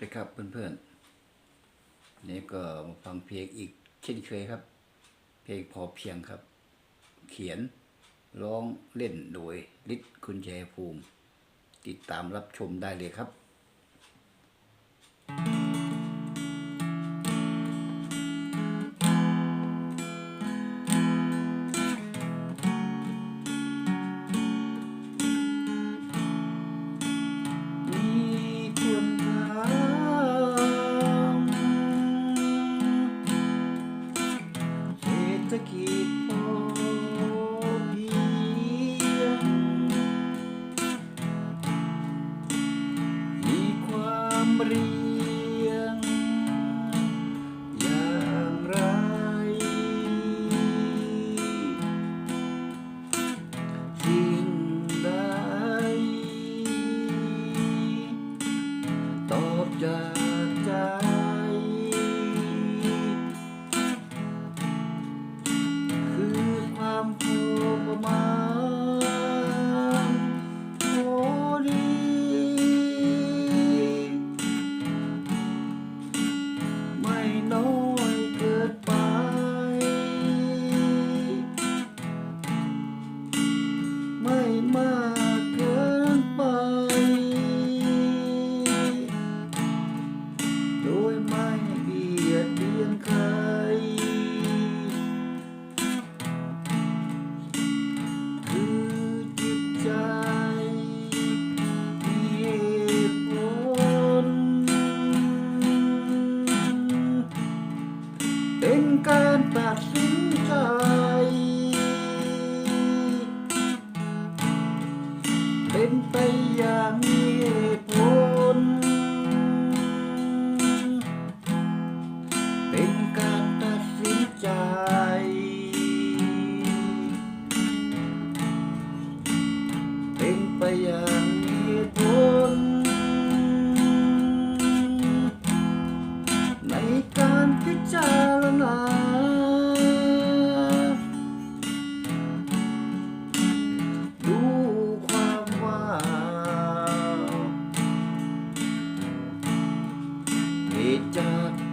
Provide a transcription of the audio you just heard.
ด้วยครับเพื่อนๆนี่ก็มาฟังเพลงอีกเช่นเคยครับ เพลงพอเพียงครับ เขียนร้องเล่นโดยฤทธิ์คุณชัยภูมิ ติดตามรับชมได้เลยครับ กิจพอเพียงมีความรี เป็นไปอย่างมีเหตุผล เป็นการตัดสินใจ เป็นไปอย่างมีเหตุผล ในการพิจารณา จาก